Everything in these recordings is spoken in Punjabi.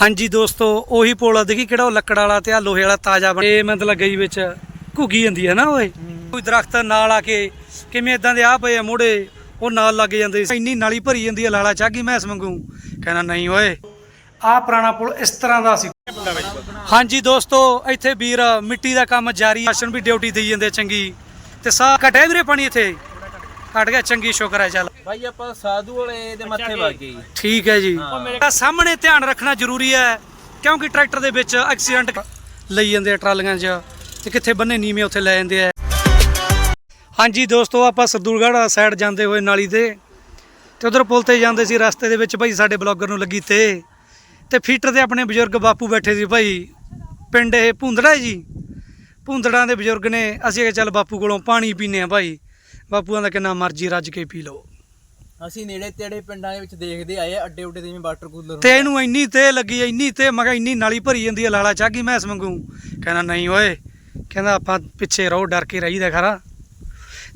ਹਾਂਜੀ ਦੋਸਤੋ ਉਹੀ ਪੁਲ ਦੇਖੀ ਕਿਹੜਾ ਉਹ ਲੱਕੜ ਵਾਲਾ ਤੇ ਆ ਲੋਹੇ ਵਾਲਾ ਤਾਜ਼ਾ ਬਣ ਇਹ ਮਤਲਬ ਗਈ ਵਿੱਚ ਘੁੱਗੀ ਜਾਂਦੀ ਹੈ ਨਾ ਓਏ ਕੋਈ ਦਰਖਤ ਨਾਲ ਆ ਕੇ ਕਿਵੇਂ ਇਦਾਂ ਦੇ ਆ ਪਏ ਆ ਮੋੜੇ ਉਹ ਨਾਲ ਲੱਗ ਜਾਂਦੇ। ਇੰਨੀ ਨਾਲੀ ਭਰੀ ਜਾਂਦੀ ਹੈ ਲਾਲਾ ਚਾਗੀ ਮੈਸ ਵਾਂਗੂ। ਕਹਿੰਦਾ ਨਹੀਂ ਓਏ ਆ ਪੁਰਾਣਾ ਪੁਲ ਇਸ ਤਰ੍ਹਾਂ ਦਾ ਸੀ। ਹਾਂਜੀ ਦੋਸਤੋ ਇੱਥੇ ਵੀਰ ਮਿੱਟੀ ਦਾ ਕੰਮ ਜਾਰੀ ਰਾਸ਼ਨ ਵੀ ਡਿਊਟੀ ਦੇਈ ਜਾਂਦੇ ਚੰਗੀ। ਤੇ ਸਾਹ ਘਟਿਆ ਵੀਰੇ ਪਾਣੀ ਇੱਥੇ? ਘਟ ਗਿਆ ਚੰਗੀ ਸ਼ੁਕਰ ਹੈ ਚੱਲ। ਭਾਈ ਆਪਾਂ ਸਾਧੂ ਵਾਲੇ ਦੇ ਮੱਥੇ ਵੱਗ ਗਏ ਜੀ। ਠੀਕ ਹੈ ਜੀ। ਤਾਂ ਸਾਹਮਣੇ ਧਿਆਨ ਰੱਖਣਾ ਜ਼ਰੂਰੀ ਹੈ ਕਿਉਂਕਿ ਟਰੈਕਟਰ ਦੇ ਵਿੱਚ ਐਕਸੀਡੈਂਟ ਲਈ ਜਾਂਦੇ ਆ ਟਰਾਲੀਆਂ 'ਚ ਤੇ ਕਿੱਥੇ ਬੰਨੇ ਨੀਵੇਂ ਉੱਥੇ ਲੈ ਜਾਂਦੇ ਆ। ਹਾਂਜੀ ਦੋਸਤੋ ਆਪਾਂ ਸਰਦੂਲਗੜ੍ਹ ਸਾਈਡ ਜਾਂਦੇ ਹੋਏ ਨਾਲੀ ਤੇ ਤੇ ਉਧਰ ਪੁਲ ਤੇ ਜਾਂਦੇ ਸੀ ਰਸਤੇ ਦੇ ਵਿੱਚ ਭਾਈ ਸਾਡੇ ਬਲੌਗਰ ਨੂੰ ਲੱਗੀ ਤੇ। ਤੇ ਫੀਟਰ ਤੇ ਆਪਣੇ ਬਜ਼ੁਰਗ ਬਾਪੂ ਬੈਠੇ ਸੀ ਭਾਈ। ਪਿੰਡ ਇਹ ਭੁੰਦੜਾ ਹੈ ਜੀ। ਭੁੰਦੜਾਂ ਦੇ ਬਜ਼ੁਰਗ ਨੇ ਅਸੀਂ ਕਿਹਾ ਚੱਲ ਬਾਪੂ ਕੋਲੋਂ ਪਾਣੀ ਪੀਨੇ ਆ ਭਾਈ। ਬਾਪੂਆਂ ਦਾ ਕਿੰਨਾ ਮਰਜ਼ੀ ਰੱਜ ਕੇ ਪੀ ਲਓ। ਅਸੀਂ ਨੇੜੇ ਤੇੜੇ ਪਿੰਡਾਂ ਦੇ ਵਿੱਚ ਦੇਖਦੇ ਆਏ ਅੱਡੇ ਉੱਡੇ ਜਿਵੇਂ ਵਾਟਰ ਕੂਲਰ ਤੇ ਇਹਨੂੰ ਇੰਨੀ ਤੇ ਲੱਗੀ ਇੰਨੀ ਤੇ ਮੈਂ ਕਿਹਾ ਇੰਨੀ ਨਾਲੀ ਭਰੀ ਜਾਂਦੀ ਹੈ ਲਾਲਾ ਚਾਗੀ ਮੈਸ ਵਾਂਗੂ? ਕਹਿੰਦਾ ਨਹੀਂ ਓਏ। ਕਹਿੰਦਾ ਆਪਾਂ ਪਿੱਛੇ ਰਹੋ ਡਰ ਕੇ ਰਹੀਦਾ ਖਰਾ।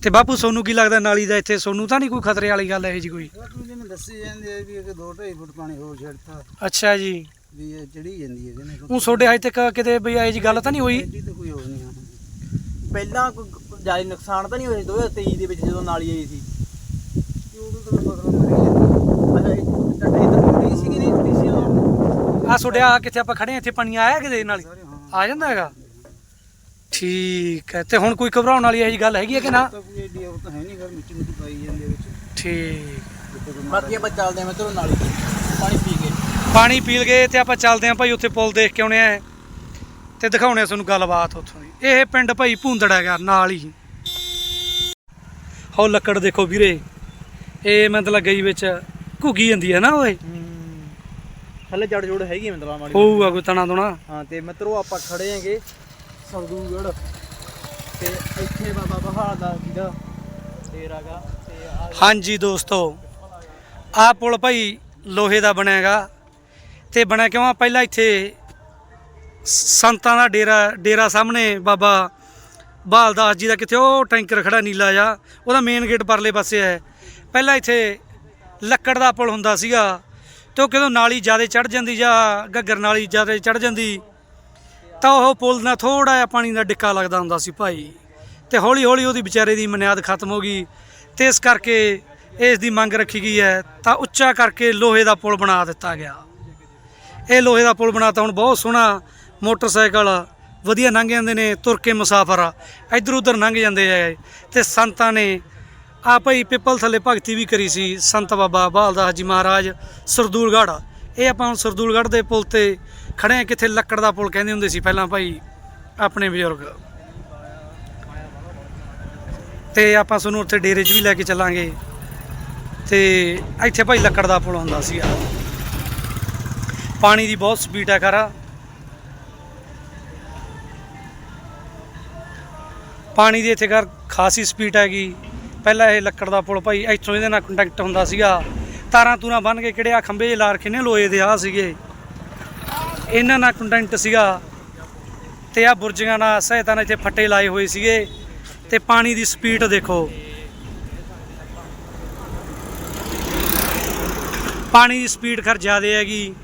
ਤੇ ਬਾਪੂ ਸੋਨੂੰ ਕੀ ਲੱਗਦਾ ਨਾਲੀ ਦਾ ਇੱਥੇ? ਸੋਨੂੰ ਤਾਂ ਨਹੀਂ ਕੋਈ ਖਤਰੇ ਵਾਲੀ ਗੱਲ ਇਹ ਜੀ ਕੋਈ? ਬਾਪੂ ਜੀ ਨੇ ਦੱਸੀ ਜਾਂਦੇ ਆ ਵੀ ਇਹ 2.5 ਫੁੱਟ ਪਾਣੀ ਹੋਰ ਛੱਡਤਾ। ਅੱਛਾ ਜੀ। ਵੀ ਇਹ ਚੜੀ ਜਾਂਦੀ ਹੈ ਜਿਹਨੇ ਉਹ ਤੁਹਾਡੇ ਹਜੇ ਤੱਕ ਕਿਤੇ ਬਈ ਇਹ ਜੀ ਗੱਲ ਤਾਂ ਨਹੀਂ ਹੋਈ? ਪਹਿਲਾਂ ਕੋਈ ਜ਼ਿਆਦਾ ਨੁਕਸਾਨ ਤਾਂ ਨਹੀਂ ਹੋਇਆ ਸੀ 2023 ਦੇ ਵਿੱਚ ਜਦੋਂ ਨਾਲੀ ਆਈ ਸੀ। ਉਦੋਂ ਤਾਂ ਫਸਲਾਂ ਮਰੀ ਜਾਂਦੀ ਅੱਛਾ ਇਹ ਟੱਟੇ ਇੱਧਰ ਨਹੀਂ ਨਹੀਂ ਸੀ ਆ ਤੁਹਾਡੇ ਆ? ਕਿੱਥੇ ਆਪਾਂ ਖੜੇ ਹਾਂ ਇੱਥੇ ਪਾਣੀ ਆਇਆ ਕਿਤੇ ਨਾਲੀ? ਸਾਰੇ ਹਾਂ ਆ ਜਾਂਦਾ ਹੈਗਾ? ਠੀਕ ਹੈ ਤੇ ਹੁਣ ਕੋਈ ਘਬਰਾਉਣ ਵਾਲੀ ਇਹ ਗੱਲ ਹੈਗੀ ਹੈ ਕਿ ਨਾ? ਤਾਂ ਕੋਈ ਐਡੀ ਉਹ ਤਾਂ ਹੈ ਨਹੀਂ ਘਰ ਮਿੱਟੀ ਮਿੱਟੀ ਪਾਈ ਜਾਂਦੀ ਹੈ ਵਿੱਚ ਠੀਕ। ਜਿੱਥੇ ਕੋਈ ਬਾਕੀ ਆਪਾਂ ਚੱਲਦੇ ਆਂ ਮਿੱਤਰੋ ਨਾਲੀ ਤੇ ਪਾਣੀ ਪੀ ਕੇ। ਪਾਣੀ ਪੀਲ ਗਏ ਤੇ ਆਪਾਂ ਚੱਲਦੇ ਆਂ ਭਾਈ ਉੱਥੇ ਪੁਲ ਦੇਖ ਕੇ ਆਉਣੇ ਆ ਤੇ ਦਿਖਾਉਣੇ ਆ ਤੁਹਾਨੂੰ ਗੱਲਬਾਤ ਉੱਥੋਂ ਦੀ। ਇਹ ਪਿੰਡ ਭਾਈ ਭੁੰਦੜ ਹੈਗਾ ਨਾਲ ਹੀ। ਹੋ ਲੱਕੜ ਦੇਖੋ ਵੀਰੇ। ਇਹ ਮਤਲਬ ਗਈ ਵਿੱਚ ਘੁੱਗੀ ਜਾਂਦੀ ਹੈ ਨਾ ਓਏ। ਹਲੇ ਜੜ ਜੋੜ ਹੈਗੀ ਮਤਲਬ ਮਾੜੀ ਹੋਊਗਾ ਕੋਈ ਤਣਾ ਤੁਣਾ ਹਾਂ ਤੇ ਮਿੱਤਰੋ ਆਪਾਂ ਖੜੇ ਆਂਗੇ ਸੰਦੂਗੜ ਤੇ ਇੱਥੇ ਬਾਬਾ ਬਹਾਲ ਦਾ ਜਿਹੜਾ ਡੇਰਾਗਾ ਤੇ ਆ ਹਾਂਜੀ ਦੋਸਤੋ ਆਹ ਪੁਲ ਭਾਈ ਲੋਹੇ ਦਾ ਬਣਿਆ ਹੈਗਾ। ਤੇ ਬਣਿਆ ਕਿਉਂ? ਆ ਪਹਿਲਾਂ ਇੱਥੇ ਸੰਤਾਂ ਦਾ ਡੇਰਾ ਡੇਰਾ ਸਾਹਮਣੇ ਬਾਬਾ ਬਾਲਦਾਸ ਜੀ ਦਾ ਕਿੱਥੇ, ਉਹ ਟੈਂਕਰ ਖੜਾ ਨੀਲਾ ਜਾ ਉਹਦਾ ਮੇਨ ਗੇਟ ਪਰਲੇ ਪਾਸੇ ਹੈ। ਪਹਿਲਾਂ ਇੱਥੇ ਲੱਕੜ ਦਾ ਪੁਲ ਹੁੰਦਾ ਸੀਗਾ, ਤੇ ਉਹ ਕਦੋਂ ਨਾਲੀ ਜ਼ਿਆਦਾ ਚੜ ਜਾਂਦੀ ਜਾਂ ਗੱਗਰ ਨਾਲੀ ਜ਼ਿਆਦਾ ਚੜ ਜਾਂਦੀ, ਤਾਂ ਉਹ ਪੁਲ ਨਾਲ ਥੋੜਾ ਜਿਹਾ ਪਾਣੀ ਦਾ ਡਿੱਕਾ ਲੱਗਦਾ ਹੁੰਦਾ ਸੀ ਭਾਈ। ਤੇ ਹੌਲੀ ਹੌਲੀ ਉਹਦੀ ਵਿਚਾਰੇ ਦੀ ਮਨਿਆਦ ਖਤਮ ਹੋ ਗਈ, ਤੇ ਇਸ ਕਰਕੇ ਇਸ ਦੀ ਮੰਗ ਰੱਖੀ ਗਈ ਹੈ, ਤਾਂ ਉੱਚਾ ਕਰਕੇ ਲੋਹੇ ਦਾ ਪੁਲ ਬਣਾ ਦਿੱਤਾ ਗਿਆ। ਇਹ ਲੋਹੇ ਦਾ ਪੁਲ ਬਣਾਤਾ ਹੁਣ ਬਹੁਤ ਸੋਹਣਾ ਮੋਟਰਸਾਈਕਲ, ਵਧੀਆ ਲੰਘ ਜਾਂਦੇ ਨੇ ਤੁਰ ਕੇ ਮੁਸਾਫਰ ਇੱਧਰ ਉੱਧਰ ਲੰਘ ਜਾਂਦੇ ਆ। ਤੇ ਸੰਤਾਂ ਨੇ ਆ ਭਾਈ ਪਿੱਪਲ ਥੱਲੇ ਭਗਤੀ ਵੀ ਕਰੀ ਸੀ, ਸੰਤ ਬਾਬਾ ਬਾਲਦਾਸ ਜੀ ਮਹਾਰਾਜ, ਸਰਦੂਲਗੜ੍ਹ। ਇਹ ਆਪਾਂ ਹੁਣ ਸਰਦੂਲਗੜ੍ਹ ਦੇ ਪੁਲ ਤੇ ਖੜੇ ਆ, ਕਿੱਥੇ ਲੱਕੜ ਦਾ ਪੁਲ ਕਹਿੰਦੇ ਹੁੰਦੇ ਸੀ ਪਹਿਲਾਂ ਭਾਈ, ਆਪਣੇ ਬਜ਼ੁਰਗ। ਤੇ ਆਪਾਂ ਤੁਹਾਨੂੰ ਉੱਥੇ ਡੇਰੇ 'ਚ ਵੀ ਲੈ ਕੇ ਚੱਲਾਂਗੇ। ਤੇ ਇੱਥੇ ਭਾਈ ਲੱਕੜ ਦਾ ਪੁਲ ਹੁੰਦਾ ਸੀਗਾ। ਪਾਣੀ ਦੀ ਬਹੁਤ ਸਪੀਡ ਹੈ ਖਰਾ। ਪਾਣੀ ਦੀ ਇੱਥੇ ਕਰ ਖਾਸੀ ਸਪੀਡ ਹੈਗੀ। ਪਹਿਲਾਂ ਇਹ ਲੱਕੜ ਦਾ ਪੁਲ ਭਾਈ, ਇੱਥੋਂ ਇਹਦੇ ਨਾਲ ਕੰਟੈਕਟ ਹੁੰਦਾ ਸੀਗਾ। ਤਾਰਾਂ ਤੂਰਾਂ ਬੰਨ ਕੇ ਕਿਹੜੇ ਆ ਖੰਭੇ ਜਿਹੇ ਲਾਰ ਰੱਖੇ ਲੋਏ ਦੇ ਆ ਸੀਗੇ। ਇਹਨਾਂ ਨਾਲ ਕੰਟੈਕਟ ਸੀਗਾ। ਤੇ ਆ ਬੁਰਜੀਆਂ ਨਾਲ ਸਹਾਇਤਾ ਨਾਲ ਇੱਥੇ ਫੱਟੇ ਲਾਏ ਹੋਏ ਸੀਗੇ। ਤੇ ਪਾਣੀ ਦੀ ਸਪੀਡ ਦੇਖੋ। ਪਾਣੀ ਦੀ ਸਪੀਡ ਖਰ ਜ਼ਿਆਦਾ ਹੈਗੀ।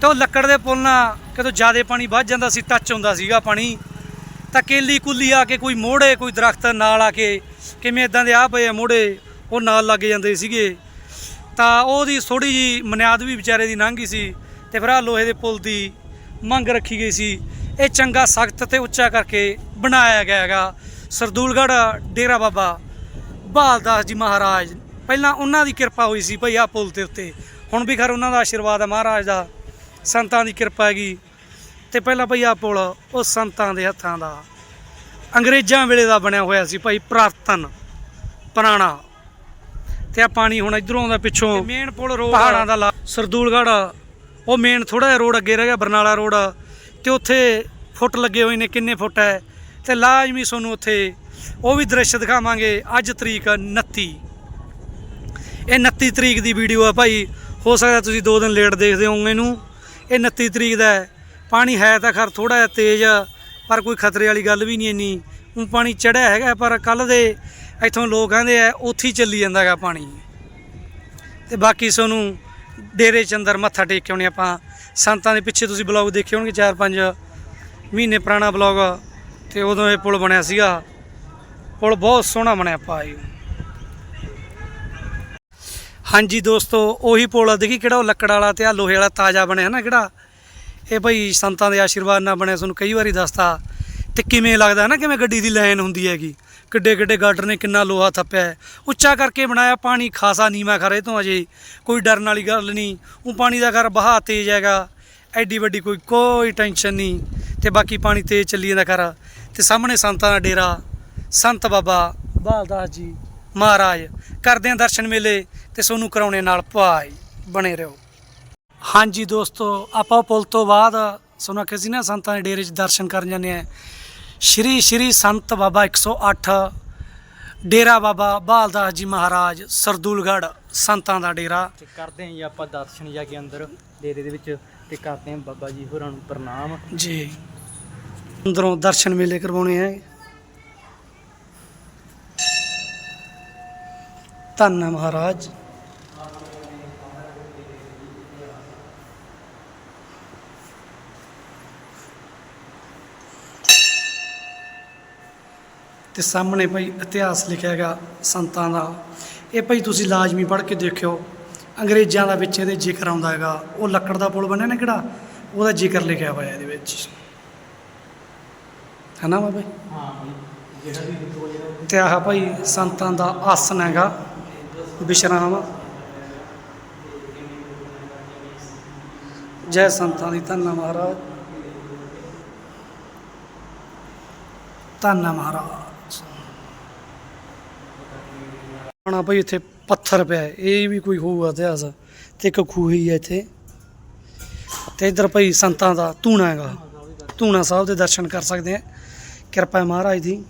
ਤੇ ਉਹ ਲੱਕੜ ਦੇ ਪੁੱਲ ਨਾਲ ਕਦੋਂ ਜ਼ਿਆਦਾ ਪਾਣੀ ਵੱਧ ਜਾਂਦਾ ਸੀ ਟੱਚ ਹੁੰਦਾ ਸੀਗਾ ਪਾਣੀ। ਤਾਂ ਕੇਲੀ ਕੁੱਲੀ ਆ ਕੇ ਕੋਈ ਮੋੜੇ, ਕੋਈ ਦਰਖਤ ਨਾਲ ਆ ਕੇ ਕਿਵੇਂ ਇਦਾਂ ਦੇ ਆ ਪਏ ਆ ਮੋੜੇ, ਉਹ ਨਾਲ ਲੱਗ ਜਾਂਦੇ ਸੀਗੇ। ਤਾਂ ਉਹਦੀ ਥੋੜੀ ਜੀ ਮਨਿਆਦ ਵੀ ਵਿਚਾਰੇ ਦੀ ਲੰਘ ਗਈ ਸੀ ਤੇ ਫਿਰ ਆ ਲੋਹੇ ਦੇ ਪੁਲ ਦੀ ਮੰਗ ਰੱਖੀ ਗਈ ਸੀ। ਇਹ ਚੰਗਾ, ਸਖਤ ਤੇ ਉੱਚਾ ਕਰਕੇ ਬਣਾਇਆ ਗਿਆ ਹੈਗਾ ਸਰਦੂਲਗੜ੍ਹ ਡੇਰਾ ਬਾਬਾ ਬਾਲਦਾਸ ਜੀ ਮਹਾਰਾਜ। ਪਹਿਲਾਂ ਉਹਨਾਂ ਦੀ ਕਿਰਪਾ ਹੋਈ ਸੀ ਭਈ ਆ ਪੁਲ ਦੇ ਉੱਤੇ। ਹੁਣ ਵੀ ਖਰ ਉਹਨਾਂ ਦਾ ਆਸ਼ੀਰਵਾਦ ਹੈ ਮਹਾਰਾਜ ਦਾ। ਸੰਤਾਂ ਦੀ ਕਿਰਪਾ ਹੈਗੀ। ਤੇ ਪਹਿਲਾਂ ਭਈ ਆ ਪੁਲ ਉਹ ਸੰਤਾਂ ਦੇ ਹੱਥਾਂ ਦਾ। ਅੰਗਰੇਜ਼ਾਂ ਵੇਲੇ ਦਾ ਬਣਿਆ ਹੋਇਆ ਸੀ ਭਾਈ ਪ੍ਰਾਤਨ ਪੁਰਾਣਾ। ਤੇ ਆ ਪਾਣੀ ਹੁਣ ਇਧਰੋਂ ਆਉਂਦਾ ਪਿੱਛੋਂ ਮੇਨ ਪੁਲ ਰੋਡ ਪਹਾੜਾਂ ਦਾ ਲਾ- ਸਰਦੂਲਗੜ੍ਹ। ਉਹ ਮੇਨ ਥੋੜਾ ਜਿਹਾ ਰੋਡ ਅੱਗੇ ਰਹਿ ਗਿਆ ਬਰਨਾਲਾ ਰੋਡ ਤੇ ਉੱਥੇ ਫੁੱਟ ਲੱਗੇ ਹੋਏ ਨੇ ਕਿੰਨੇ ਫੁੱਟ ਹੈ। ਤੇ ਲਾਜ਼ਮੀ ਤੁਹਾਨੂੰ ਉੱਥੇ ਉਹ ਵੀ ਦ੍ਰਿਸ਼ ਦਿਖਾਵਾਂਗੇ ਅੱਜ ਤਰੀਕ 29 ਇਹ 29 ਤਰੀਕ ਦੀ ਵੀਡੀਓ ਆ ਭਾਈ। ਹੋ ਸਕਦਾ ਤੁਸੀਂ ਦੋ ਦਿਨ ਲੇਟ ਦੇਖਦੇ ਹੋਵੋਗੇ ਇਹਨੂੰ। ਇਹ 29 ਤਰੀਕ ਦਾ ਹੈ। ਪਾਣੀ ਹੈ ਤਾਂ ਖਰ ਥੋੜਾ ਜਿਹਾ ਤੇਜ਼, ਪਰ ਕੋਈ ਖਤਰੇ ਵਾਲੀ ਗੱਲ ਵੀ ਨਹੀਂ ਇੰਨੀ। ਉਹ ਪਾਣੀ ਚੜਿਆ ਹੈਗਾ, ਪਰ ਕੱਲ ਦੇ ਇੱਥੋਂ ਲੋਕ ਕਹਿੰਦੇ ਆ, ਉੱਥੇ ਹੀ ਚੱਲੀ ਜਾਂਦਾ ਹੈਗਾ ਪਾਣੀ। ਤੇ ਬਾਕੀ ਸੋਨੂੰ ਡੇਰੇ ਚੰਦਰ ਮੱਥਾ ਟੇਕ ਕੇ ਆਉਣੇ ਆਪਾਂ। ਸੰਤਾਂ ਦੇ ਪਿੱਛੇ ਤੁਸੀਂ ਬਲੌਗ ਦੇਖੇ ਹੋਣਗੇ 4-5 ਮਹੀਨੇ ਪੁਰਾਣਾ ਬਲੌਗ। ਤੇ ਉਦੋਂ ਇਹ ਪੁਲ ਬਣਿਆ ਸੀਗਾ। ਪੁਲ ਬਹੁਤ ਸੋਹਣਾ ਬਣਿਆ ਭਾਈ ਹਾਂਜੀ ਦੋਸਤੋ, ਉਹੀ ਪੁਲ ਆ। ਦੇਖੀ ਕਿਹੜਾ ਉਹ ਲੱਕੜ ਵਾਲਾ ਤੇ ਆ ਲੋਹੇ ਵਾਲਾ ਤਾਜ਼ਾ ਬਣਿਆ ਨਾ ਕਿਹੜਾ? ਇਹ ਭਾਈ ਸੰਤਾਂ ਦੇ ਆਸ਼ੀਰਵਾਦ ਨਾਲ ਬਣਿਆ ਤੁਹਾਨੂੰ ਕਈ ਵਾਰੀ ਦੱਸਤਾ ਤੇ ਕਿਵੇਂ ਲੱਗਦਾ ਨਾ ਕਿਵੇਂ ਗੱਡੀ ਦੀ ਲਾਈਨ ਹੁੰਦੀ ਹੈਗੀ। ਕਿੱਡੇ ਕਿੱਡੇ ਗਾਰਡਰ ਨੇ ਕਿੰਨਾ ਲੋਹਾ ਥੱਪਿਆ ਹੈ। ਉੱਚਾ ਕਰਕੇ ਬਣਾਇਆ ਪਾਣੀ, ਖਾਸਾ ਨੀਵਾ ਖਰੇ ਤੋਂ ਅਜੇ। ਕੋਈ ਡਰਨ ਵਾਲੀ ਗੱਲ ਨਹੀਂ। ਉਹ ਪਾਣੀ ਦਾ ਘਰ ਬਹਾ ਤੇਜ਼ ਹੈਗਾ। ਐਡੀ ਵੱਡੀ ਕੋਈ ਕੋਈ ਟੈਨਸ਼ਨ ਨਹੀਂ। ਤੇ ਬਾਕੀ ਪਾਣੀ ਤੇਜ਼ ਚੱਲੀ ਜਾਂਦਾ ਘਰ। ਤੇ ਸਾਹਮਣੇ ਸੰਤਾਂ ਦਾ ਡੇਰਾ। ਸੰਤ ਬਾਬਾ ਬਾਲਦਾਸ ਜੀ ਮਹਾਰਾਜ। ਕਰਦੇ ਆ ਦਰਸ਼ਨ ਮੇਲੇ ਤੇ ਸੋਨੂੰ ਕਰਾਉਣੇ ਨਾਲ ਭਾਈ। ਬਣੇ ਰਹੋ। ਹਾਂਜੀ ਦੋਸਤੋ ਆਪਾਂ ਪੁਲ ਤੋਂ ਬਾਅਦ ਸਾਨੂੰ ਆਖਿਆ ਸੀ ਨਾ ਸੰਤਾਂ ਦੇ ਡੇਰੇ 'ਚ ਦਰਸ਼ਨ ਕਰਨ ਜਾਂਦੇ ਆ। ਸ਼੍ਰੀ ਸ਼੍ਰੀ ਸੰਤ ਬਾਬਾ 108 ਡੇਰਾ ਬਾਬਾ ਬਾਲਦਾਸ ਜੀ ਮਹਾਰਾਜ ਸਰਦੂਲਗੜ੍ਹ ਸੰਤਾਂ ਦਾ ਡੇਰਾ। ਤੇ ਕਰਦੇ ਆਂ ਜੀ ਆਪਾਂ ਦਰਸ਼ਨ ਜਾ ਕੇ ਅੰਦਰ ਡੇਰੇ ਦੇ ਵਿੱਚ ਤੇ ਕਰਦੇ ਆਂ ਬਾਬਾ ਜੀ ਹੋਰਾਂ ਨੂੰ ਪ੍ਰਣਾਮ। ਜੀ। ਅੰਦਰੋਂ ਦਰਸ਼ਨ ਮੇਲੇ ਕਰਵਾਉਣੇ ਹੈ ਧੰਨ ਮਹਾਰਾਜ। ਤੇ ਸਾਹਮਣੇ ਭਾਈ ਇਤਿਹਾਸ ਲਿਖਿਆ ਹੈਗਾ ਸੰਤਾਂ ਦਾ। ਇਹ ਭਾਈ ਤੁਸੀਂ ਲਾਜ਼ਮੀ ਪੜ੍ਹ ਕੇ ਦੇਖਿਓ ਅੰਗਰੇਜ਼ਾਂ ਦਾ ਵਿੱਚ ਇਹਦੇ ਜ਼ਿਕਰ ਆਉਂਦਾ ਹੈਗਾ ਉਹ ਲੱਕੜ ਦਾ ਪੁਲ ਬਣਿਆ ਨਾ ਕਿਹੜਾ ਉਹਦਾ ਜ਼ਿਕਰ ਲਿਖਿਆ ਹੋਇਆ ਇਹਦੇ ਵਿੱਚ। ਹੈ ਨਾ ਬਾਬੇ ਹਾਂ ਜਿਹੜਾ ਵੀ ਦੇਖੋ ਜਿਹੜਾ ਤੇ ਆਹ ਭਾਈ ਸੰਤਾਂ ਦਾ ਆਸਨ ਹੈਗਾ ਵਿਸ਼ਰਾਮ ਜੈ ਸੰਤਾਂ ਦੀ ਧੰਨਾ ਮਹਾਰਾਜ। ਧੰਨਾ ਮਹਾਰਾਜ। ਹੁਣ ਭਾਈ ਇੱਥੇ ਪੱਥਰ ਪਿਆ ਹੈ, ਇਹ ਵੀ ਕੋਈ ਹੋਊਗਾ ਇਤਿਹਾਸ। ਤੇ ਇੱਕ ਖੂਹੀ ਹੈ ਇੱਥੇ। ਤੇ ਇਧਰ ਭਾਈ ਸੰਤਾਂ ਦਾ ਧੂਣਾ ਹੈਗਾ। ਧੂਣਾ ਸਾਹਿਬ ਦੇ ਦਰਸ਼ਨ ਕਰ ਸਕਦੇ ਆ ਕਿਰਪਾ ਹੈ ਮਹਾਰਾਜ ਦੀ।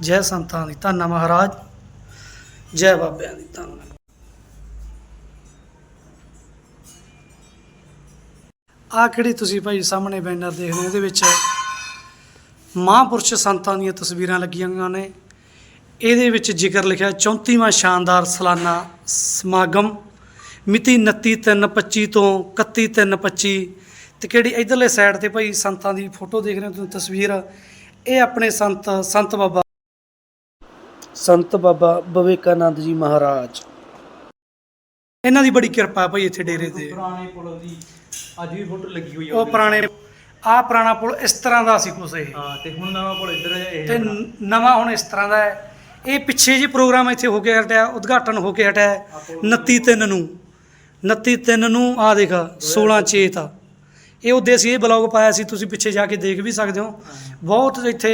ਜੈ ਸੰਤਾਂ ਦੀ। ਧੰਨਾ ਮਹਾਰਾਜ। ਜੈ ਬਾਬਿਆਂ ਦੀ। ਧੰਨਾ। ਆ ਕਿਹੜੀ ਤੁਸੀਂ ਭਾਈ ਸਾਹਮਣੇ ਬੈਨਰ ਦੇਖ ਰਹੇ ਹੋ? ਇਹਦੇ ਵਿੱਚ ਮਹਾਂਪੁਰਸ਼ ਸੰਤਾਂ ਦੀਆਂ ਤਸਵੀਰਾਂ ਲੱਗੀਆਂ ਹੋਈਆਂ ਨੇ। ਇਹਦੇ ਵਿੱਚ ਜ਼ਿਕਰ ਲਿਖਿਆ 34ਵਾਂ ਸ਼ਾਨਦਾਰ ਸਾਲਾਨਾ ਸਮਾਗਮ ਮਿਤੀ 29/3/25 ਤੋਂ 31/3/25 ਤੇ ਕਿਹੜੀ ਇਧਰਲੇ ਸਾਈਡ ਤੇ ਭਾਈ ਸੰਤਾਂ ਦੀ ਫੋਟੋ ਦੇਖ ਰਹੇ ਹੋ ਤੁਸੀਂ ਤਸਵੀਰ? ਇਹ ਆਪਣੇ ਸੰਤ ਸੰਤ ਬਾਬਾ ਸੰਤ ਬਾਬਾ ਵਿਵੇਕਾਨੰਦ ਜੀ ਮਹਾਰਾਜ। ਇਹਨਾਂ ਦੀ ਬੜੀ ਕਿਰਪਾ ਹੈ ਭਾਈ ਇੱਥੇ ਡੇਰੇ ਤੇ। ਪੁਰਾਣੇ ਪੁਲ ਦੀ ਅੱਜ ਵੀ ਫੋਟੋ ਲੱਗੀ ਹੋਈ ਆ ਉਹ ਪੁਰਾਣੇ ਆਹ ਪੁਰਾਣਾ ਪੁਲ ਇਸ ਤਰ੍ਹਾਂ ਦਾ ਸੀ ਕੁਛ ਇਹ। ਹਾਂ ਤੇ ਹੁਣ ਨਵਾਂ ਪੁਲ ਇੱਧਰ ਇਹ ਤੇ ਨਵਾਂ ਹੁਣ ਇਸ ਤਰ੍ਹਾਂ ਦਾ ਹੈ। ਇਹ ਪਿੱਛੇ ਜੀ ਪ੍ਰੋਗਰਾਮ ਇੱਥੇ ਹੋ ਕੇ ਹਟਿਆ, ਉਦਘਾਟਨ ਹੋ ਕੇ ਹਟਿਆ ਹੈ। 29 ਤਿੰਨ ਨੂੰ 29 ਤਿੰਨ ਨੂੰ ਆ ਦੇਖ 16 ਚੇਤ ਆ ਇਹ ਉਹਦੇ ਅਸੀਂ ਇਹ ਬਲੌਗ ਪਾਇਆ ਸੀ, ਤੁਸੀਂ ਪਿੱਛੇ ਜਾ ਕੇ ਦੇਖ ਵੀ ਸਕਦੇ ਹੋ। ਬਹੁਤ ਇੱਥੇ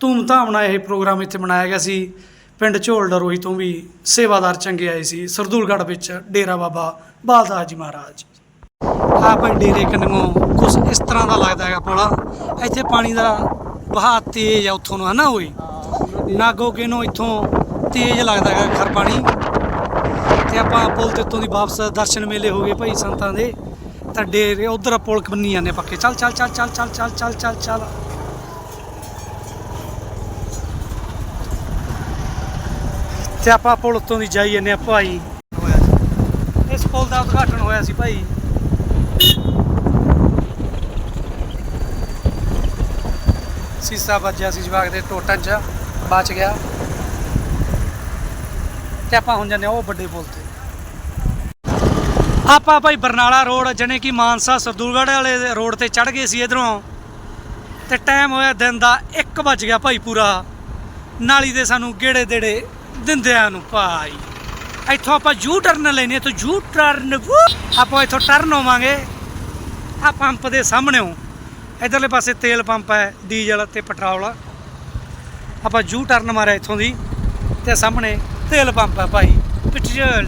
ਧੂਮਧਾਮ ਨਾਲ ਇਹ ਪ੍ਰੋਗਰਾਮ ਇੱਥੇ ਮਨਾਇਆ ਗਿਆ ਸੀ। ਪਿੰਡ ਝੋਲ ਡਰੋਹੀ ਤੋਂ ਵੀ ਸੇਵਾਦਾਰ ਚੰਗੇ ਆਏ ਸੀ। ਸਰਦੂਲਗੜ੍ਹ ਵਿੱਚ ਡੇਰਾ ਬਾਬਾ ਬਾਲਦਾਸ ਜੀ ਮਹਾਰਾਜ। ਆ ਭਾਈ ਡੇਰੇ ਕੰਨੋਂ ਕੁਛ ਇਸ ਤਰ੍ਹਾਂ ਦਾ ਲੱਗਦਾ ਹੈਗਾ ਪੁਲ ਇੱਥੇ ਪਾਣੀ ਦਾ ਵਹਾਅ ਤੇਜ਼ ਆ ਉੱਥੋਂ ਨੂੰ, ਹਨਾ ਓਏ? ਨਾਗੋ ਕਿਨੋਂ ਇੱਥੋਂ ਤੇਜ਼ ਲੱਗਦਾ ਹੈਗਾ ਖਰ ਪਾਣੀ। ਤੇ ਆਪਾਂ ਪੁਲ ਤੇ ਉੱਤੋਂ ਦੀ ਵਾਪਸ ਦਰਸ਼ਨ ਮੇਲੇ ਹੋ ਗਏ ਭਾਈ ਸੰਤਾਂ ਦੇ। ਤਾਂ ਡੇਰੇ ਉਧਰ ਪੁਲ ਬੰਨੀ ਜਾਂਦੇ ਪੱਕੇ। ਚੱਲ ਚੱਲ ਚੱਲ ਚੱਲ ਚੱਲ ਚੱਲ ਚੱਲ ਚੱਲ ਚੱਲ। ਤੇ ਆਪਾਂ ਪੁਲ ਉੱਤੋਂ ਦੀ ਜਾਈ ਜਾਂਦੇ ਆ ਭਾਈ। ਇਸ ਪੁਲ ਦਾ ਉਦਘਾਟਨ ਹੋਇਆ ਸੀ ਭਾਈ। ਸੀਸਾ ਵੱਜਿਆ ਸੀ ਜਵਾਗ ਦੇ ਟੋਟਨ ਚ। ਬਚ ਗਿਆ। ਤੇ ਆਪਾਂ ਹੁਣ ਜਾਂਦੇ ਹਾਂ ਉਹ ਵੱਡੇ ਪੁਲ ਤੇ। ਆਪਾਂ ਭਾਈ ਬਰਨਾਲਾ ਰੋਡ, ਜਣੇ ਕਿ ਮਾਨਸਾ ਸਰਦੂਲਗੜ੍ਹ ਵਾਲੇ ਰੋਡ ਤੇ ਚੜ ਗਏ ਸੀ ਇਧਰੋਂ। ਤੇ ਟਾਈਮ ਹੋਇਆ ਦਿਨ ਦਾ 1 ਵੱਜ ਗਿਆ ਭਾਈ ਪੂਰਾ। ਨਾਲੀ ਦੇ ਸਾਨੂੰ ਗੇੜੇ ਦੇੜੇ ਦਿੰਦਿਆਂ ਨੂੰ ਭਾਈ। ਇੱਥੋਂ ਆਪਾਂ ਯੂ ਟਰਨ ਲੈਨੇ ਇੱਥੋਂ ਯੂ ਟਰਨ ਆਪਾਂ ਇੱਥੋਂ ਟਰਨ ਹੋਵਾਂਗੇ। ਆ ਪੰਪ ਦੇ ਸਾਹਮਣੇੋਂ। ਇਧਰਲੇ ਪਾਸੇ ਤੇਲ ਪੰਪ ਹੈ ਡੀਜ਼ਲ ਤੇ ਪੈਟਰੋਲ ਆਪਾਂ ਯੂ ਟਰਨ ਮਾਰਿਆ ਇੱਥੋਂ ਦੀ ਤੇ ਸਾਹਮਣੇ ਤੇਲ ਪੰਪ ਹੈ ਭਾਈ ਪੈਟਰੋਲ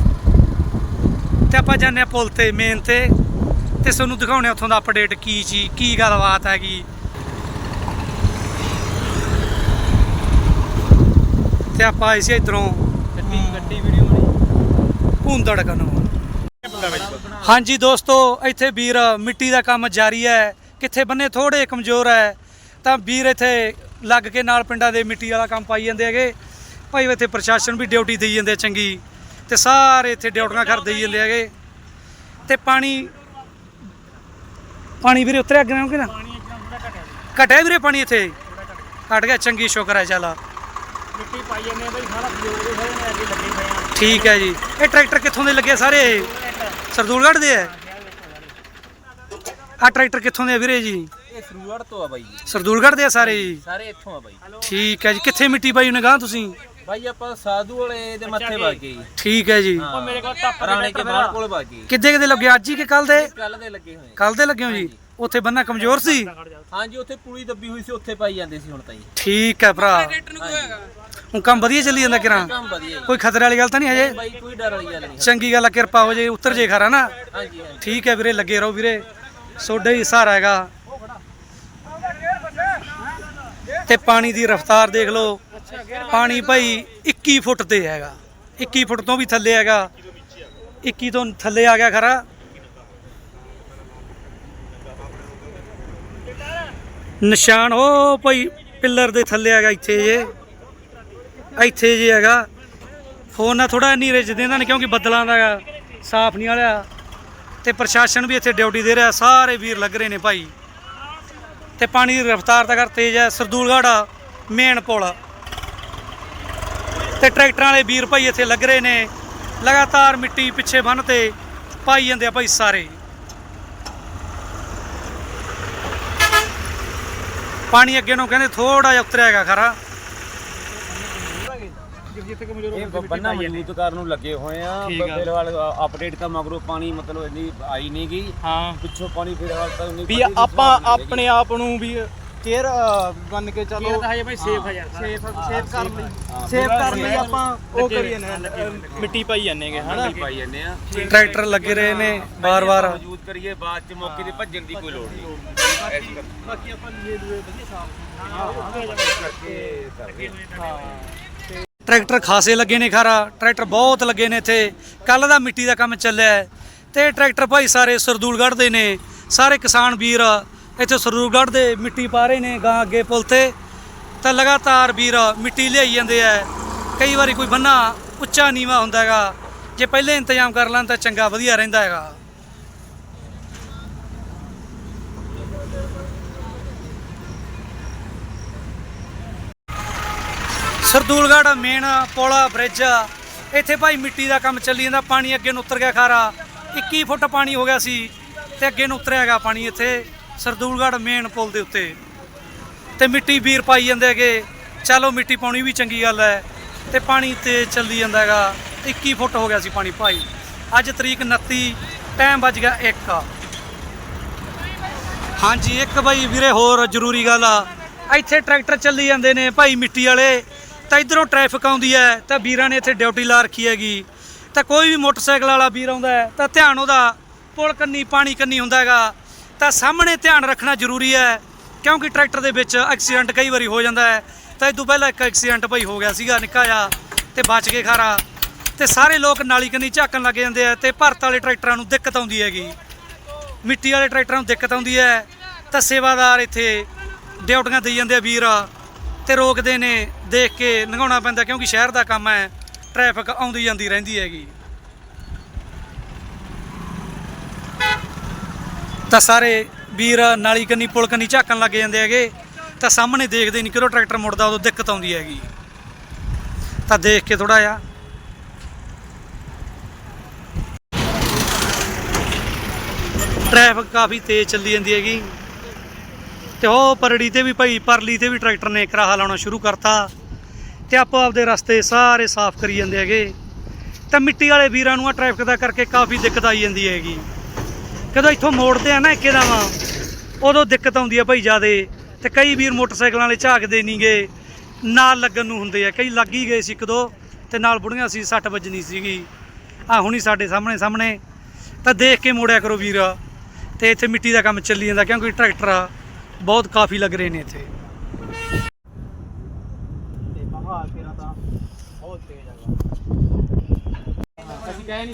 ਤੇ ਆਪਾਂ ਜਾਂਦੇ ਹਾਂ ਪੁਲ ਤੇ ਮੇਨ ਤੇ। ਤੇ ਤੁਹਾਨੂੰ ਦਿਖਾਉਣੇ ਉੱਥੋਂ ਦਾ ਅਪਡੇਟ ਕੀ ਚੀ ਕੀ ਗੱਲਬਾਤ ਹੈਗੀ। ਤੇ ਆਪਾਂ ਆਏ ਸੀ ਇਧਰੋਂ। ਗੱਡੀ ਗੱਡੀ ਵੀਡੀਓ ਬਣੀ। ਭੂੰਦੜ ਕਨੋਂ ਹਾਂਜੀ ਦੋਸਤੋ ਇੱਥੇ ਵੀਰ ਮਿੱਟੀ ਦਾ ਕੰਮ ਜਾਰੀ ਹੈ। ਕਿੱਥੇ ਬੰਨੇ ਥੋੜੇ ਕਮਜ਼ੋਰ ਹੈ। ਤਾਂ ਵੀਰ ਇੱਥੇ ਲੱਗ ਕੇ ਨਾਲ ਪਿੰਡਾਂ ਦੇ ਮਿੱਟੀ ਵਾਲਾ ਕੰਮ ਪਾਈ ਜਾਂਦੇ ਹੈਗੇ। ਭਾਈ ਇੱਥੇ ਪ੍ਰਸ਼ਾਸਨ ਵੀ ਡਿਊਟੀ ਦੇਈ ਜਾਂਦੇ ਚੰਗੀ। ਤੇ ਸਾਰੇ ਇੱਥੇ ਡਿਊਟੀਆਂ ਕਰ ਦੇਈ ਜਾਂਦੇ ਹੈਗੇ। ਤੇ ਪਾਣੀ ਪਾਣੀ ਵੀਰੇ ਉਤਰਿਆ ਅੱਗੇ ਕਿ ਨਾ? ਘਟਿਆ ਵੀਰੇ ਪਾਣੀ ਇੱਥੇ? ਘਟ ਗਿਆ ਚੰਗੀ ਸ਼ੁਕਰ ਹੈ ਚੱਲ ਮਿੱਟੀ ਪਾਈ ਜਾਂਦੇ ਆ ਬਈ ਸਾਰਾ ਫਲੋਰ ਦੇ ਸਾਰੇ ਨੇ ਅੱਗੇ ਲੱਗੇ ਪਏ ਆ। ਠੀਕ ਹੈ ਜੀ। ਇਹ ਟਰੈਕਟਰ ਕਿੱਥੋਂ ਦੇ ਲੱਗੇ ਸਾਰੇ? ਸਰਦੂਲਗੜ੍ਹ ਦੇ ਹੈ ਆ ਟਰੈਕਟਰ ਕਿੱਥੋਂ ਦੇ ਆ ਵੀਰੇ ਜੀ? ਇਹ ਸਰੂਗੜ ਤੋਂ ਆ ਬਾਈ ਜੀ। ਸਰਦੂਲਗੜ੍ਹ ਦੇ ਆ ਸਾਰੇ ਜੀ? ਸਾਰੇ ਇੱਥੋਂ ਆ ਬਾਈ। ਠੀਕ ਹੈ ਜੀ ਕਿੱਥੇ ਮਿੱਟੀ ਪਾਈ ਉਹਨੇ ਗਾਂ ਤੁਸੀਂ? ਬਾਈ ਆਪਾਂ ਸਾਧੂ ਵਾਲੇ ਦੇ ਮੱਥੇ ਵਗ ਗਏ ਜੀ। ਠੀਕ ਹੈ ਜੀ। ਹਾਂ। ਮੇਰੇ ਕੋਲ ਟੱਪ ਰਾਣੇ ਕੇ ਬਾਹਰ ਕੋਲ ਵਗ ਗਏ ਕਿੱਦੇ ਕਿੱਦੇ ਲੱਗੇ? ਅੱਜ ਹੀ ਕਿ ਕੱਲ ਦੇ? ਕੱਲ ਦੇ ਲੱਗੇ ਹੋਏ ਕੱਲ ਦੇ ਲੱਗੇ ਹੋ ਜੀ? ਉੱਥੇ ਬੰਨਾ ਕਮਜ਼ੋਰ ਸੀ? ਹਾਂਜੀ ਉੱਥੇ ਪੁਲੀ ਦੱਬੀ ਹੋਈ ਸੀ ਉੱਥੇ ਪਾਈ ਜਾਂਦੇ ਸੀ ਹੁਣ ਤਾਂ ਜੀ। ਠੀਕ ਹੈ ਭਰਾ। ਹੁਣ ਕੰਮ ਵਧੀਆ ਚੱਲੀ ਜਾਂਦਾ ਕਿਰਾਂ? ਕੰਮ ਵਧੀਆ ਜੀ। ਕੋਈ ਖਤਰੇ ਵਾਲੀ ਗੱਲ ਤਾਂ ਨਹੀਂ ਹਜੇ? ਬਾਈ ਕੋਈ ਡਰ ਵਾਲੀ ਗੱਲ ਨਹੀਂ ਚੰਗੀ ਗੱਲ ਆ ਕਿਰਪਾ ਹੋ ਜੇ ਉੱਤਰ ਜੇ ਖਰਾ ਨਾ। ਹਾਂਜੀ ਹਾਂਜੀ। ਠੀਕ ਹੈ ਵੀਰੇ ਲੱਗੇ ਰਹੋ ਵੀਰੇ। ਸੋਡਾ ਹੀ ਸਹਾਰਾ ਹੈਗਾ। ਤੇ ਪਾਣੀ ਦੀ ਰਫ਼ਤਾਰ ਦੇਖ ਲਓ। ਪਾਣੀ ਭਾਈ 21 ਫੁੱਟ ਤੇ ਹੈਗਾ। 21 ਫੁੱਟ ਤੋਂ ਵੀ ਥੱਲੇ ਹੈਗਾ। 21 ਤੋਂ ਥੱਲੇ ਆ ਗਿਆ ਖਰਾ। ਨਿਸ਼ਾਨ ਉਹ ਭਾਈ ਪਿੱਲਰ ਦੇ ਥੱਲੇ ਹੈਗਾ ਇੱਥੇ ਜੇ। ਇੱਥੇ ਜੇ ਹੈਗਾ। ਫੋਨ ਨਾਲ ਥੋੜਾ ਨੀਰਜ ਦਿੰਦਾ ਨਹੀਂ ਕਿਉਂਕਿ ਬੱਦਲਾਂ ਦਾ ਸਾਫ਼ ਨਹੀਂ ਵਾਲਿਆ ਤੇ ਪ੍ਰਸ਼ਾਸਨ ਵੀ ਇੱਥੇ ਡਿਊਟੀ ਦੇ ਰਿਹਾ। ਸਾਰੇ ਵੀਰ ਲੱਗ ਰਹੇ ਨੇ ਭਾਈ। ਤੇ ਪਾਣੀ ਦੀ ਰਫ਼ਤਾਰ ਤਾਂ ਕਰ ਤੇਜ਼ ਹੈ, ਸਰਦੂਲਗੜ੍ਹ, ਮੇਨ ਪੁਲ। ਤੇ ਟਰੈਕਟਰਾਂ ਵਾਲੇ ਵੀਰ ਭਾਈ ਇੱਥੇ ਲੱਗ ਰਹੇ ਨੇ, ਲਗਾਤਾਰ ਮਿੱਟੀ ਪਿੱਛੇ ਬੰਨ ਤੇ ਪਾਈ ਜਾਂਦੇ ਆ ਭਾਈ ਸਾਰੇ। ਪਾਣੀ ਅੱਗੇ ਨੂੰ ਕਹਿੰਦੇ ਥੋੜਾ ਜਿਹਾ ਉਤਰਿਆ ਹੈਗਾ ਖਰਾ। ਜਿੱਥੇ ਕਮਜ਼ੋਰ ਇਹ ਬੰਨਾ ਮਜ਼ਬੂਤ ਕਰਨ ਨੂੰ ਲੱਗੇ ਹੋਏ ਆ ਠੀਕ ਆ। ਫਿਲਹਾਲ ਅਪਡੇਟ ਤਾਂ ਮਗਰੋਂ ਪਾਣੀ ਮਤਲਬ ਇੰਨੀ ਆਈ ਨਹੀਂ ਗਈ ਹਾਂ। ਪਿੱਛੋਂ ਪਾਣੀ ਫਿਲਹਾਲ ਤਾਂ ਨਹੀਂ ਵੀ ਆਪਾਂ ਆਪਣੇ ਆਪ ਨੂੰ ਵੀ ਕੇਅਰ ਮੰਨ ਕੇ ਇਹ ਚੱਲੋ ਤਾਂ ਹਜੇ ਬਈ ਸੇਫ ਹੈ ਯਾਰ ਸੇਫ ਸੇਫ ਕਰਨ ਲਈ। ਸੇਫ ਕਰਨ ਲਈ ਆਪਾਂ ਉਹ ਕਰੀ ਜਾਂਦੇ ਹਾਂ, ਮਿੱਟੀ ਪਾਈ ਜਾਂਦੇਗੇ ਹਨਾ? ਪਾਈ ਜਾਂਦੇ ਆ। ਟਰੈਕਟਰ ਲੱਗੇ ਰਹੇ ਨੇ ਬਾਰ-ਬਾਰ ਮੌਜੂਦ ਕਰੀਏ ਬਾਅਦ ਚ ਮੌਕੇ ਤੇ ਭੱਜਣ ਦੀ ਕੋਈ ਲੋੜ ਨਹੀਂ। ਬਾਕੀ ਆਪਾਂ ਲੀਏ ਦੂਏ ਵਧੀਆ ਸਾਫ਼ ਕਰਕੇ ਕਰਦੇ ਆ। ਟਰੈਕਟਰ ਖਾਸੇ ਲੱਗੇ ਨੇ ਖਾਰਾ, ਟਰੈਕਟਰ ਬਹੁਤ ਲੱਗੇ ਨੇ ਇੱਥੇ। ਕੱਲ ਦਾ ਮਿੱਟੀ ਦਾ ਕੰਮ ਚੱਲਿਆ ਹੈ। ਤੇ ਟਰੈਕਟਰ ਭਾਈ ਸਾਰੇ ਸਰਦੂਲਗੜ੍ਹ ਦੇ ਨੇ, ਸਾਰੇ ਕਿਸਾਨ ਵੀਰ ਇੱਥੇ ਸਰਦੂਲਗੜ੍ਹ ਦੇ ਮਿੱਟੀ ਪਾ ਰਹੇ ਨੇ ਗਾਂ ਅੱਗੇ ਪੁਲ ਤੇ। ਤਾਂ ਲਗਾਤਾਰ ਵੀਰ ਮਿੱਟੀ ਲਿਆਈ ਜਾਂਦੇ ਆ। ਕਈ ਵਾਰੀ ਕੋਈ ਬੰਨਾ ਉੱਚਾ ਨੀਵਾ ਹੁੰਦਾ ਹੈਗਾ। ਜੇ ਪਹਿਲੇ ਇੰਤਜ਼ਾਮ ਕਰ ਲੈਣ ਤਾਂ ਚੰਗਾ, ਵਧੀਆ ਰਹਿੰਦਾ ਹੈਗਾ। ਸਰਦੂਲਗੜ੍ਹ, ਮੇਨ ਪੋਲਾ ਬ੍ਰਿਜ ਆ। ਇੱਥੇ ਭਾਈ ਮਿੱਟੀ ਦਾ ਕੰਮ ਚੱਲੀ ਜਾਂਦਾ, ਪਾਣੀ ਅੱਗੇ ਨੂੰ ਉਤਰ ਗਿਆ ਖਾਰਾ। 21 ਫੁੱਟ ਪਾਣੀ ਹੋ ਗਿਆ ਸੀ ਤੇ ਅੱਗੇ ਨੂੰ ਉਤਰਿਆ ਹੈਗਾ ਪਾਣੀ ਇੱਥੇ, ਸਰਦੂਲਗੜ੍ਹ ਮੇਨ ਪੁਲ ਦੇ ਉੱਤੇ। ਤੇ ਮਿੱਟੀ ਵੀਰ ਪਾਈ ਜਾਂਦੇ ਹੈਗੇ, ਚਲੋ ਮਿੱਟੀ ਪਾਉਣੀ ਵੀ ਚੰਗੀ ਗੱਲ ਹੈ। ਤੇ ਪਾਣੀ ਤੇ ਚੱਲੀ ਜਾਂਦਾ ਹੈਗਾ 21 ਫੁੱਟ ਹੋ ਗਿਆ ਸੀ ਪਾਣੀ ਭਾਈ। ਅੱਜ ਤਰੀਕ 29 ਟਾਈਮ ਵੱਜ ਗਿਆ 1 ਹਾਂਜੀ, ਇੱਕ ਭਾਈ ਵੀਰੇ, ਹੋਰ ਜ਼ਰੂਰੀ ਗੱਲ ਆ। ਇੱਥੇ ਟਰੈਕਟਰ ਚੱਲੀ ਜਾਂਦੇ ਨੇ ਭਾਈ ਮਿੱਟੀ ਵਾਲੇ। ਤਾਂ ਇਧਰੋਂ ਟ੍ਰੈਫਿਕ ਆਉਂਦੀ ਹੈ, ਤਾਂ ਵੀਰਾਂ ਨੇ ਇੱਥੇ ਡਿਊਟੀ ਲਾ ਰੱਖੀ ਹੈਗੀ। ਤਾਂ ਕੋਈ ਵੀ ਮੋਟਰਸਾਈਕਲ ਵਾਲਾ ਵੀਰ ਆਉਂਦਾ ਹੈ, ਤਾਂ ਧਿਆਨ ਉਹਦਾ, ਪੁਲ ਕੰਨੀ, ਪਾਣੀ ਕੰਨੀ ਹੁੰਦਾ ਹੈਗਾ। ਤਾਂ ਸਾਹਮਣੇ ਧਿਆਨ ਰੱਖਣਾ ਜ਼ਰੂਰੀ ਹੈ, ਕਿਉਂਕਿ ਟਰੈਕਟਰ ਦੇ ਵਿੱਚ ਐਕਸੀਡੈਂਟ ਕਈ ਵਾਰੀ ਹੋ ਜਾਂਦਾ ਹੈ। ਤਾਂ ਇਹ ਤੋਂ ਪਹਿਲਾਂ ਇੱਕ ਐਕਸੀਡੈਂਟ ਭਾਈ ਹੋ ਗਿਆ ਸੀਗਾ, ਨਿੱਕਾ ਜਿਹਾ, ਤੇ ਬਚ ਕੇ ਖਾਰਾ। ਤੇ ਸਾਰੇ ਲੋਕ ਨਾਲੀ ਕੰਨੀ ਝਾਕਣ ਲੱਗ ਜਾਂਦੇ ਆ ਤੇ ਭਾਰਤ ਵਾਲੇ ਟਰੈਕਟਰਾਂ ਨੂੰ ਦਿੱਕਤ ਆਉਂਦੀ ਹੈਗੀ। ਮਿੱਟੀ ਵਾਲੇ ਟਰੈਕਟਰਾਂ ਨੂੰ ਦਿੱਕਤ ਆਉਂਦੀ ਹੈ, ਤਾਂ ਸੇਵਾਦਾਰ ਇੱਥੇ ਡਿਊਟੀਆਂ ਦੇਈ ਜਾਂਦੇ ਆ ਵੀਰ। ਤੇ ਰੋਕਦੇ ਨੇ, ਦੇਖ ਕੇ ਲੰਘਾਉਣਾ ਪੈਂਦਾ ਕਿਉਂਕਿ ਸ਼ਹਿਰ ਦਾ ਕੰਮ ਹੈ, ਟ੍ਰੈਫਿਕ ਆਉਂਦੀ ਜਾਂਦੀ ਰਹਿੰਦੀ ਹੈਗੀ। ਤਾਂ ਸਾਰੇ ਵੀਰ ਨਾਲੀ ਕੰਨੀ ਪੁਲ ਕੰਨੀ ਝਾਕਣ ਲੱਗ ਜਾਂਦੇ ਹੈਗੇ, ਤਾਂ ਸਾਹਮਣੇ ਦੇਖਦੇ ਨਹੀਂ ਕਿਹੜਾ ਟਰੈਕਟਰ ਮੁੜਦਾ, ਉਦੋਂ ਦਿੱਕਤ ਆਉਂਦੀ ਹੈਗੀ। ਤਾਂ ਦੇਖ ਕੇ ਥੋੜਾ ਜਿਹਾ। ਟ੍ਰੈਫਿਕ ਕਾਫੀ ਤੇਜ਼ ਚੱਲੀ ਜਾਂਦੀ ਹੈਗੀ। ਤੇ ਉਹ ਪਰੜੀ ਤੇ ਵੀ ਭਾਈ, ਪਰਲੀ ਤੇ ਵੀ ਟਰੈਕਟਰ ਨੇ ਕਰਾਹਾ ਲਾਉਣਾ ਸ਼ੁਰੂ ਕਰਤਾ ਤੇ ਆਪੋ ਆਪਦੇ ਰਸਤੇ ਸਾਰੇ ਸਾਫ਼ ਕਰੀ ਜਾਂਦੇ ਹੈਗੇ। ਤਾਂ ਮਿੱਟੀ ਵਾਲੇ ਵੀਰਾਂ ਨੂੰ ਆ ਟ੍ਰੈਫਿਕ ਦਾ ਕਰਕੇ ਕਾਫੀ ਦਿੱਕਤ ਆਈ ਜਾਂਦੀ ਹੈਗੀ। ਕਦੋਂ ਇੱਥੋਂ ਮੋੜਦੇ ਆ ਨਾ ਇੱਕੇ ਦਾ ਵਾ, ਉਦੋਂ ਦਿੱਕਤ ਆਉਂਦੀ ਆ ਭਾਈ ਜਿਆਦੇ। ਤੇ ਕਈ ਵੀਰ ਮੋਟਰਸਾਈਕਲਾਂ ਵਾਲੇ ਝਾਕਦੇ ਨਹੀਂਗੇ ਨਾਲ ਲੱਗਣ ਨੂੰ ਹੁੰਦੇ ਆ। ਕਈ ਲੱਗ ਹੀ ਗਏ ਸੀ ਇੱਕ ਦੋ, ਤੇ ਨਾਲ ਬੁੜੀਆਂ ਸੀ, ਸੱਟ ਵੱਜਣੀ ਸੀਗੀ। ਆ ਹੁਣੀ ਸਾਡੇ ਸਾਹਮਣੇ ਸਾਹਮਣੇ। ਤਾਂ ਦੇਖ ਕੇ ਮੋੜਿਆ ਕਰੋ ਵੀਰ। ਤੇ ਇੱਥੇ ਮਿੱਟੀ ਦਾ ਕੰਮ ਚੱਲੀ ਜਾਂਦਾ, ਕਿਉਂਕਿ ਟਰੈਕਟਰ ਆ। ਬਹੁਤ ਕਾਫੀ ਲੱਗ ਰਹੇ ਨੇ ਇੱਥੇ।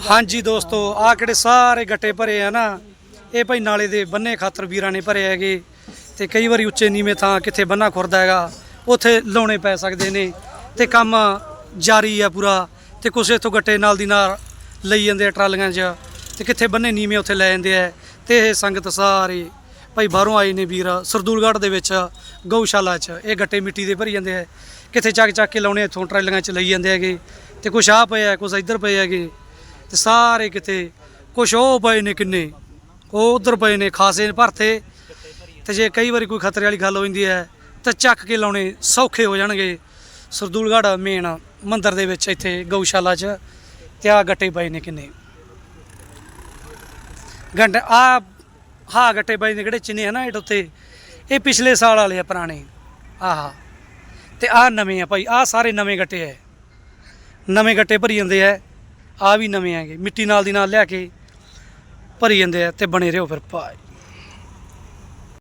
ਹਾਂਜੀ ਦੋਸਤੋ ਆ ਕਿਹੜੇ ਸਾਰੇ ਗੱਟੇ ਭਰੇ ਆ ਨਾ। ਇਹ ਭਾਈ ਨਾਲੇ ਦੇ ਬੰਨੇ ਖਾਤਰ ਵੀਰਾਂ ਨੇ ਭਰੇ ਹੈਗੇ। ਤੇ ਕਈ ਵਾਰੀ ਉੱਚੇ ਨੀਵੇਂ ਥਾਂ ਕਿੱਥੇ ਬੰਨਾ ਖੁਰਦਾ ਹੈਗਾ ਉੱਥੇ ਲਾਉਣੇ ਪੈ ਸਕਦੇ ਨੇ। ਤੇ ਕੰਮ ਜਾਰੀ ਆ ਪੂਰਾ। ਤੇ ਕੁਛ ਇੱਥੋਂ ਗੱਟੇ ਨਾਲ ਦੀ ਨਾਲ ਲਈ ਜਾਂਦੇ ਆ ਟਰਾਲੀਆਂ 'ਚ। ਤੇ ਕਿੱਥੇ ਬੰਨੇ ਨੀਵੇਂ ਉੱਥੇ ਲੈ ਜਾਂਦੇ ਆ। ਤੇ ਇਹ ਸੰਗਤ ਸਾਰੇ ਭਾਈ ਬਾਹਰੋਂ ਆਏ ਨੇ ਵੀਰ, ਸਰਦੂਲਗੜ੍ਹ ਦੇ ਵਿੱਚ, ਗਊਸ਼ਾਲਾ 'ਚ। ਇਹ ਗੱਟੇ ਮਿੱਟੀ ਦੇ ਭਰੀ ਜਾਂਦੇ ਆ। ਕਿੱਥੇ ਚੱਕ ਚੱਕ ਕੇ ਲਾਉਣੇ, ਇੱਥੋਂ ਟਰਾਲੀਆਂ 'ਚ ਲਈ ਜਾਂਦੇ ਹੈਗੇ। ਤੇ ਕੁਛ ਆ ਪਏ ਆ, ਕੁਛ ਇੱਧਰ ਪਏ ਹੈਗੇ। ਤੇ ਸਾਰੇ ਕਿਤੇ ਕੁਛ ਉਹ ਪਏ ਨੇ ਕਿੰਨੇ। ਉਹ ਉਧਰ ਪਏ ਨੇ, ਖਾਸੇ ਨੇ ਭਰਤੇ। ਤੇ ਜੇ ਕਈ ਵਾਰੀ ਕੋਈ ਖਤਰੇ ਵਾਲੀ ਗੱਲ ਹੋ ਜਾਂਦੀ ਹੈ, ਤਾਂ ਚੱਕ ਕੇ ਲਾਉਣੇ ਸੌਖੇ ਹੋ ਜਾਣਗੇ। ਸਰਦੂਲਗੜ੍ਹ ਮੇਨ ਮੰਦਿਰ ਦੇ ਵਿੱਚ ਇੱਥੇ ਗਊਸ਼ਾਲਾ 'ਚ, ਤੇ ਆ ਗੱਟੇ ਪਏ ਨੇ ਕਿੰਨੇ। ਗੰਡ ਆ ਹਾਂ ਗੱਟੇ ਪਏ ਨੇ ਕਿਹੜੇ ਚਿੰਨੇ ਹਨਾ ਇਹ ਉੱਤੇ। ਇਹ ਪਿਛਲੇ ਸਾਲ ਵਾਲੇ ਆ ਪੁਰਾਣੇ। ਆਹਾ। ਤੇ ਆਹ ਨਵੇਂ ਆ ਭਾਈ, ਆਹ ਸਾਰੇ ਨਵੇਂ ਗੱਟੇ ਆ। ਨਵੇਂ ਗੱਟੇ ਭਰੀ ਜਾਂਦੇ ਆ। ਆ ਵੀ ਨਵੇਂ ਆਗੇ ਮਿੱਟੀ ਨਾਲ ਦੀ ਨਾਲ ਲਿਆ ਕੇ ਭਰੀ ਜਾਂਦੇ ਆ ਤੇ ਬਣੇ ਰਹੋ ਫਿਰ ਭਾਈ।